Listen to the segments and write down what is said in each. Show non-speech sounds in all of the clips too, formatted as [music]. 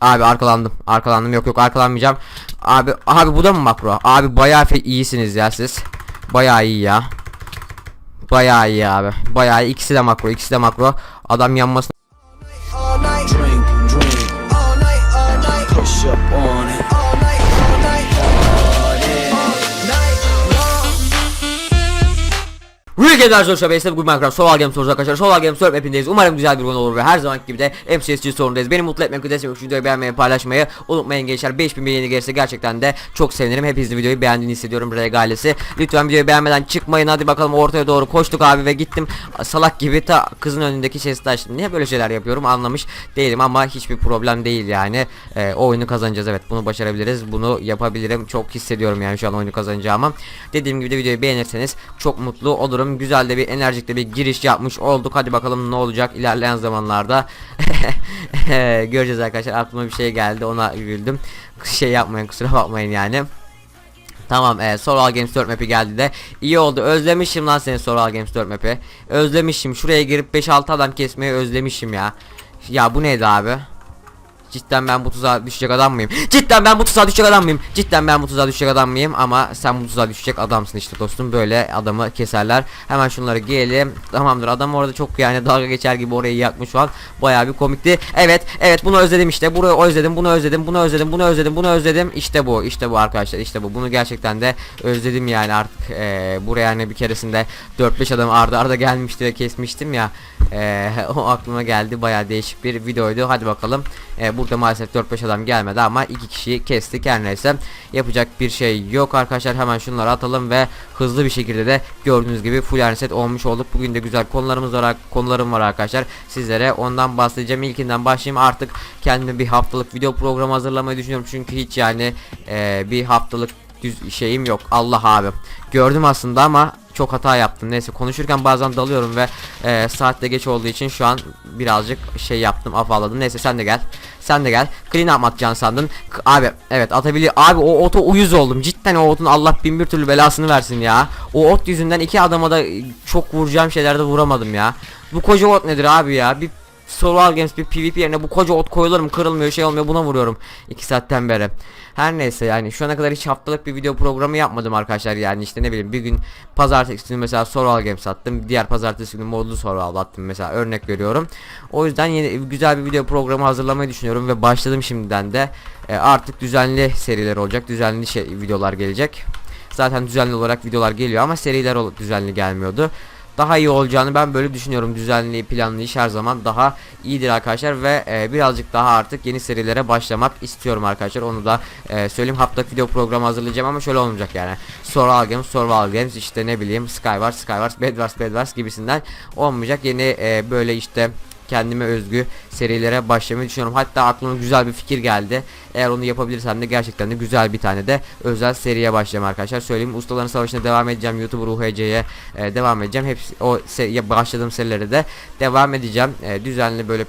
Abi arkalandım. Arkalandım. Yok yok arkalanmayacağım. Abi abi bu da mı makro? Abi bayağı iyisiniz ya siz. Bayağı iyi ya. Bayağı iyi abi. Bayağı iyi. İkisi de makro. ikisi de makro. Adam yanmasın. Rüyge Darjo Şabeys'te bugün Minecraft Soval Games soracak arkadaşlar. Soval Games Surf Map'indeyiz. Umarım güzel bir oyun olur ve her zamanki gibi de MCSG sorundayız. Beni mutlu etmek için destek videoyu beğenmeyi, paylaşmayı unutmayın gençler. 5000 beğeni gelirse gerçekten de çok sevinirim. Hepiniz videoyu beğendiğini hissediyorum regalesi. Lütfen videoyu beğenmeden çıkmayın. Hadi bakalım ortaya doğru koştuk abi ve gittim. Salak gibi ta kızın önündeki chest'i açtım. Niye böyle şeyler yapıyorum anlamış değilim ama hiçbir problem değil yani. Ee, o oyunu kazanacağız evet bunu başarabiliriz. Bunu yapabilirim. Çok hissediyorum yani şu an oyunu kazanacağımı. Dediğim gibi de videoyu beğenirseniz çok mutlu olurum. Güzel de bir enerjik de bir giriş yapmış olduk. Hadi bakalım ne olacak ilerleyen zamanlarda. [laughs] Göreceğiz arkadaşlar. Aklıma bir şey geldi. Ona güldüm. Şey yapmayın kusura bakmayın yani. Tamam e, Soral Games 4 map'i geldi de iyi oldu özlemişim lan seni Soral Games 4 map'i Özlemişim şuraya girip 5-6 adam kesmeyi özlemişim ya Ya bu neydi abi Cidden ben bu tuzağa düşecek adam mıyım? Cidden ben bu tuzağa düşecek adam mıyım? Cidden ben bu tuzağa düşecek adam mıyım? Ama sen bu tuzağa düşecek adamsın işte dostum. Böyle adamı keserler. Hemen şunları giyelim. Tamamdır. Adam orada çok yani dalga geçer gibi orayı yakmış şu an. Bayağı bir komikti. Evet, evet bunu özledim işte. Burayı özledim, bunu özledim, bunu özledim, bunu özledim, bunu özledim. İşte bu, işte bu arkadaşlar. işte bu. Bunu gerçekten de özledim yani artık. Ee, buraya hani bir keresinde 4-5 adam ardı arda gelmişti ve kesmiştim ya. Ee, [laughs] o aklıma geldi. Bayağı değişik bir videoydu. Hadi bakalım. Ee, burada maalesef 4-5 adam gelmedi ama iki kişiyi kestik her neyse. Yapacak bir şey yok arkadaşlar. Hemen şunları atalım ve hızlı bir şekilde de gördüğünüz gibi full iron set olmuş olduk. Bugün de güzel konularımız var, konularım var arkadaşlar. Sizlere ondan bahsedeceğim. İlkinden başlayayım. Artık kendime bir haftalık video programı hazırlamayı düşünüyorum. Çünkü hiç yani e, bir haftalık şeyim yok. Allah abi. Gördüm aslında ama çok hata yaptım. Neyse konuşurken bazen dalıyorum ve e, saatte geç olduğu için şu an birazcık şey yaptım afalladım. Neyse sen de gel. Sen de gel. Clean up atacaksın sandın. K- abi evet atabiliyor. Abi o ota uyuz oldum. Cidden o otun Allah bin bir türlü belasını versin ya. O ot yüzünden iki adama da çok vuracağım şeylerde vuramadım ya. Bu koca ot nedir abi ya? Bir Survival Games bir PvP yerine bu koca ot koyulur mu kırılmıyor şey olmuyor buna vuruyorum 2 saatten beri. Her neyse yani şu ana kadar hiç haftalık bir video programı yapmadım arkadaşlar. Yani işte ne bileyim bir gün pazartesi günü mesela Survival Games attım diğer pazartesi günü modlu Survival attım mesela örnek veriyorum. O yüzden yeni güzel bir video programı hazırlamayı düşünüyorum ve başladım şimdiden de. E, artık düzenli seriler olacak düzenli şey videolar gelecek. Zaten düzenli olarak videolar geliyor ama seriler düzenli gelmiyordu daha iyi olacağını ben böyle düşünüyorum. Düzenli, planlı iş her zaman daha iyidir arkadaşlar ve e, birazcık daha artık yeni serilere başlamak istiyorum arkadaşlar. Onu da e, söyleyeyim. Haftalık video programı hazırlayacağım ama şöyle olmayacak yani. Survival Games, Survival Games işte ne bileyim Skywars, Skywars, Bedwars, Bedwars gibisinden olmayacak. Yeni e, böyle işte kendime özgü serilere başlamayı düşünüyorum. Hatta aklıma güzel bir fikir geldi. Eğer onu yapabilirsem de gerçekten de güzel bir tane de özel seriye başlayacağım arkadaşlar. Söyleyeyim Ustaların Savaşı'na devam edeceğim. YouTuber UHC'ye e, devam edeceğim. Hepsi o se- başladığım serilere de devam edeceğim. E, düzenli böyle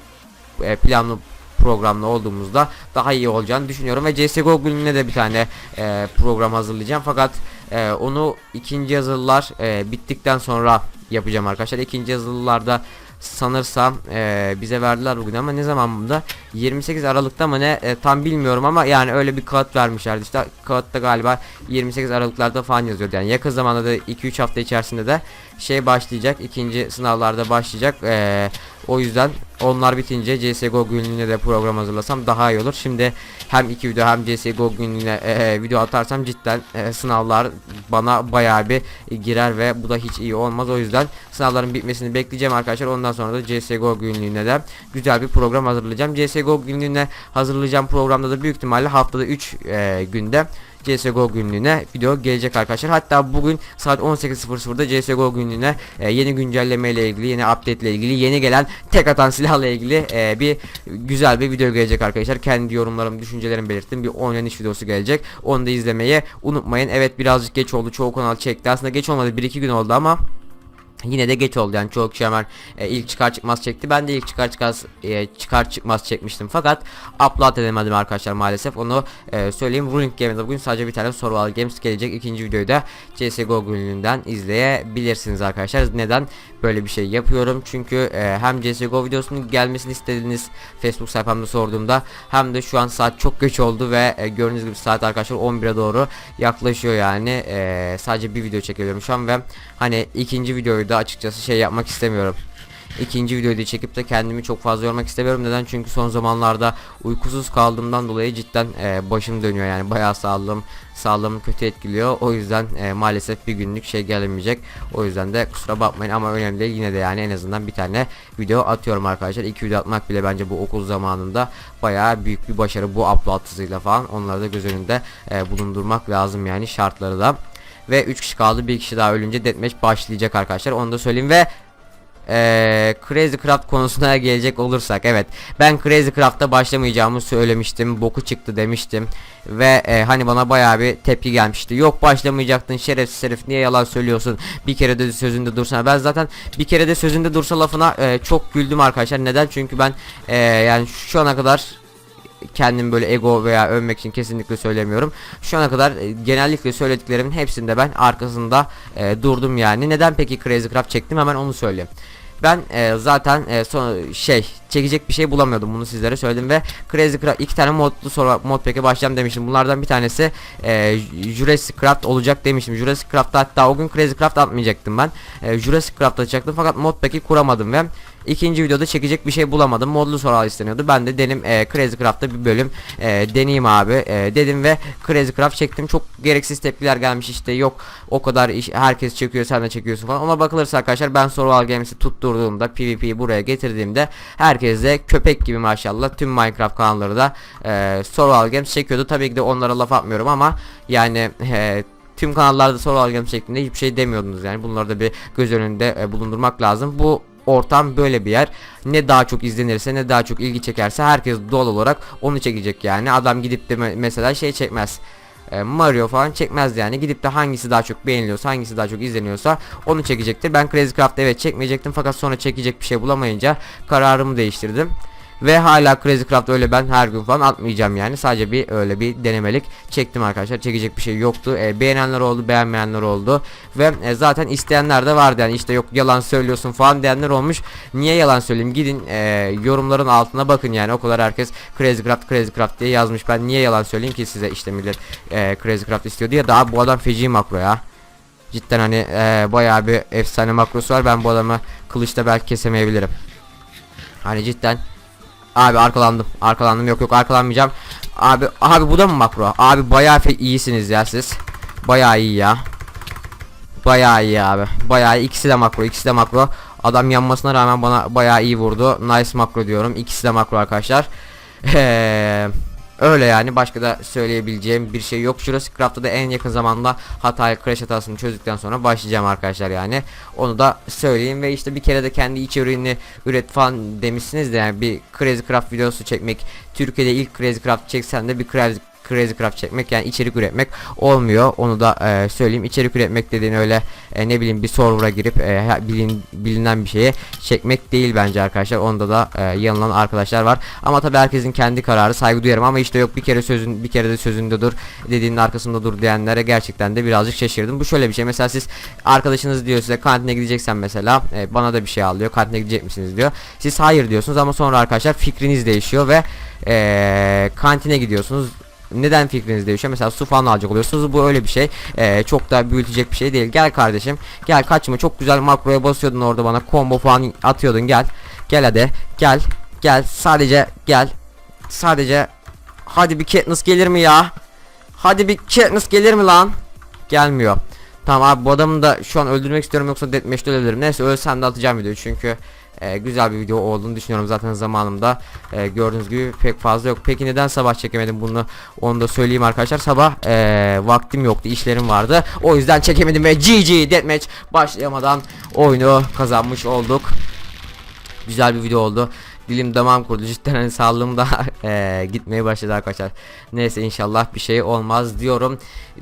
e, planlı programlı olduğumuzda daha iyi olacağını düşünüyorum ve CSGO gününe de bir tane e, program hazırlayacağım fakat e, onu ikinci yazılılar e, bittikten sonra yapacağım arkadaşlar ikinci yazılılarda sanırsam e, bize verdiler bugün ama ne zamanında 28 Aralık'ta mı ne? E, tam bilmiyorum ama yani öyle bir kağıt vermişlerdi. İşte kağıtta galiba 28 Aralıklarda falan yazıyordu. Yani yakın zamanda da 2-3 hafta içerisinde de şey başlayacak ikinci sınavlarda başlayacak e, o yüzden onlar bitince CSGO günlüğüne de program hazırlasam daha iyi olur. Şimdi hem iki video hem CSGO günlüğüne e, e, video atarsam cidden e, sınavlar bana bayağı bir girer ve bu da hiç iyi olmaz. O yüzden sınavların bitmesini bekleyeceğim arkadaşlar. Ondan sonra da CSGO günlüğüne de güzel bir program hazırlayacağım. CSGO günlüğüne hazırlayacağım programda da büyük ihtimalle haftada 3 e, günde CSGO günlüğüne video gelecek arkadaşlar. Hatta bugün saat 18.00'da CSGO günlüğüne e, yeni güncelleme ile ilgili, yeni update ile ilgili, yeni gelen tek atan silahla ilgili e, bir güzel bir video gelecek arkadaşlar. Kendi yorumlarım, düşüncelerimi belirttim. Bir oynanış videosu gelecek. Onu da izlemeyi unutmayın. Evet birazcık geç oldu. Çoğu kanal çekti. Aslında geç olmadı. 1-2 gün oldu ama Yine de geç oldu yani çoğu kişi hemen e, ilk çıkar çıkmaz çekti. Ben de ilk çıkar çıkmaz e, çıkar çıkmaz çekmiştim fakat upload edemedim arkadaşlar maalesef. Onu e, söyleyeyim. Ruling Game'de bugün sadece bir tane Survival Games gelecek. İkinci videoyu da CS:GO günlüğünden izleyebilirsiniz arkadaşlar. Neden böyle bir şey yapıyorum? Çünkü e, hem CS:GO videosunun gelmesini istediğiniz Facebook sayfamda sorduğumda hem de şu an saat çok geç oldu ve e, gördüğünüz gibi saat arkadaşlar 11'e doğru yaklaşıyor yani. E, sadece bir video çekiyorum şu an ve hani ikinci videoyu da açıkçası şey yapmak istemiyorum. İkinci videoyu da çekip de kendimi çok fazla yormak istemiyorum. Neden? Çünkü son zamanlarda uykusuz kaldığımdan dolayı cidden e, başım dönüyor yani bayağı sağlığım sağlığımı kötü etkiliyor. O yüzden e, maalesef bir günlük şey gelmeyecek. O yüzden de kusura bakmayın ama önemli değil. Yine de yani en azından bir tane video atıyorum arkadaşlar. İki video atmak bile bence bu okul zamanında bayağı büyük bir başarı bu upload hızıyla falan. Onları da göz önünde e, bulundurmak lazım yani şartları da. Ve 3 kişi kaldı. Bir kişi daha ölünce deathmatch başlayacak arkadaşlar. Onu da söyleyeyim ve eee Crazy Craft konusuna gelecek olursak evet. Ben Crazy Craft'ta başlamayacağımı söylemiştim. Boku çıktı demiştim. Ve e, hani bana bayağı bir tepki gelmişti. Yok başlamayacaktın. Şerefsiz herif niye yalan söylüyorsun? Bir kere de sözünde dursana ben zaten bir kere de sözünde dursa lafına e, çok güldüm arkadaşlar. Neden? Çünkü ben e, yani şu ana kadar kendim böyle ego veya övmek için kesinlikle söylemiyorum. Şu ana kadar e, genellikle söylediklerimin hepsinde ben arkasında e, durdum yani. Neden peki Crazy Craft çektim hemen onu söyleyeyim. Ben e, zaten e, son şey çekecek bir şey bulamıyordum bunu sizlere söyledim ve Crazy Craft iki tane modlu sonra mod pack'e başlayacağım demiştim. Bunlardan bir tanesi e, Jurassic Craft olacak demiştim. Jurassic Craft'ta hatta o gün Crazy Craft atmayacaktım ben. E, Jurassic Craft atacaktım fakat mod pack'i kuramadım ve ikinci videoda çekecek bir şey bulamadım. Modlu soru isteniyordu. Ben de dedim e, Crazy Craft'ta bir bölüm e, deneyeyim abi e, dedim ve Crazy Craft çektim. Çok gereksiz tepkiler gelmiş işte yok o kadar iş herkes çekiyor sen de çekiyorsun falan. Ona bakılırsa arkadaşlar ben Survival Games'i tutturduğumda PvP'yi buraya getirdiğimde herkes de köpek gibi maşallah tüm Minecraft kanalları da e, Survival Games çekiyordu. Tabii ki de onlara laf atmıyorum ama yani e, tüm kanallarda Survival Games şeklinde hiçbir şey demiyordunuz yani bunları da bir göz önünde e, bulundurmak lazım. Bu ortam böyle bir yer. Ne daha çok izlenirse ne daha çok ilgi çekerse herkes doğal olarak onu çekecek yani. Adam gidip de me- mesela şey çekmez. E, Mario falan çekmez yani. Gidip de hangisi daha çok beğeniliyorsa, hangisi daha çok izleniyorsa onu çekecektir. Ben Crazy Craft'ta evet çekmeyecektim fakat sonra çekecek bir şey bulamayınca kararımı değiştirdim. Ve hala Crazy Craft öyle ben her gün falan atmayacağım yani. Sadece bir öyle bir denemelik çektim arkadaşlar. Çekecek bir şey yoktu. E, beğenenler oldu, beğenmeyenler oldu. Ve e, zaten isteyenler de vardı yani işte yok yalan söylüyorsun falan diyenler olmuş. Niye yalan söyleyeyim? Gidin e, yorumların altına bakın yani. O kadar herkes Crazy Craft, Crazy Craft diye yazmış. Ben niye yalan söyleyeyim ki size işte millet e, Crazy Craft istiyordu ya daha bu adam feci makro ya. Cidden hani e, bayağı bir efsane makrosu var. Ben bu adamı kılıçta belki kesemeyebilirim. Hani cidden Abi arkalandım. Arkalandım. Yok yok arkalanmayacağım. Abi abi bu da mı makro? Abi bayağı iyisiniz ya siz. Bayağı iyi ya. Bayağı iyi abi. Bayağı ikisi de makro. ikisi de makro. Adam yanmasına rağmen bana bayağı iyi vurdu. Nice makro diyorum. İkisi de makro arkadaşlar. [laughs] Eee Öyle yani başka da söyleyebileceğim bir şey yok. Jurassic Craft'ta da en yakın zamanda hatayı crash hatasını çözdükten sonra başlayacağım arkadaşlar yani. Onu da söyleyeyim ve işte bir kere de kendi içeriğini üret falan demişsiniz de yani bir Crazy Craft videosu çekmek Türkiye'de ilk Crazy Craft çeksen de bir Crazy Crazy Craft çekmek yani içerik üretmek olmuyor. Onu da e, söyleyeyim. İçerik üretmek dediğin öyle e, ne bileyim bir server'a girip e, bilin, bilinen bir şeye çekmek değil bence arkadaşlar. Onda da e, yanılan arkadaşlar var. Ama tabii herkesin kendi kararı saygı duyarım ama işte yok bir kere sözün bir kere de sözünde dur dediğinin arkasında dur diyenlere gerçekten de birazcık şaşırdım. Bu şöyle bir şey. Mesela siz arkadaşınız diyor size kantine gideceksen mesela e, bana da bir şey al diyor. Kantine gidecek misiniz diyor. Siz hayır diyorsunuz ama sonra arkadaşlar fikriniz değişiyor ve e, kantine gidiyorsunuz neden fikriniz değişiyor? Mesela su falan alacak oluyorsunuz. Bu öyle bir şey. Ee, çok da büyütecek bir şey değil. Gel kardeşim. Gel kaçma. Çok güzel makroya basıyordun orada bana. Combo falan atıyordun. Gel. Gel hadi. Gel. Gel. Sadece gel. Sadece hadi bir Katniss gelir mi ya? Hadi bir Katniss gelir mi lan? Gelmiyor. Tamam abi bu adamı da şu an öldürmek istiyorum yoksa deathmatch'te ölebilirim. Neyse ölsem de atacağım videoyu çünkü e, güzel bir video olduğunu düşünüyorum zaten zamanımda e, gördüğünüz gibi pek fazla yok. Peki neden sabah çekemedim bunu onu da söyleyeyim arkadaşlar. Sabah e, vaktim yoktu işlerim vardı. O yüzden çekemedim ve GG deathmatch başlayamadan oyunu kazanmış olduk. Güzel bir video oldu. Dilim damağım kurudu cidden hani sağlığım da eee, [laughs] gitmeye başladı arkadaşlar. Neyse inşallah bir şey olmaz diyorum.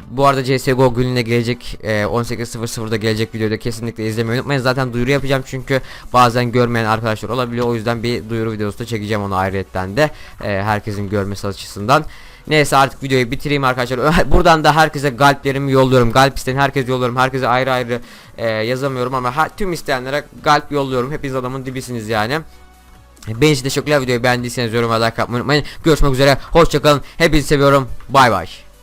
Bu arada CSGO gününe gelecek eee, 18.00'da gelecek videoda kesinlikle izlemeyi unutmayın. Zaten duyuru yapacağım çünkü bazen görmeyen arkadaşlar olabiliyor. O yüzden bir duyuru videosu da çekeceğim onu ayrıyetten de eee, herkesin görmesi açısından. Neyse artık videoyu bitireyim arkadaşlar. [laughs] Buradan da herkese kalplerimi yolluyorum. Kalp isteyen herkese yolluyorum. Herkese ayrı ayrı eee, yazamıyorum ama tüm isteyenlere kalp yolluyorum. Hepiniz adamın dibisiniz yani. Benim için teşekkürler videoyu beğendiyseniz yorum ve like yapmayı unutmayın. Görüşmek üzere. Hoşçakalın. Hepinizi seviyorum. Bay bay.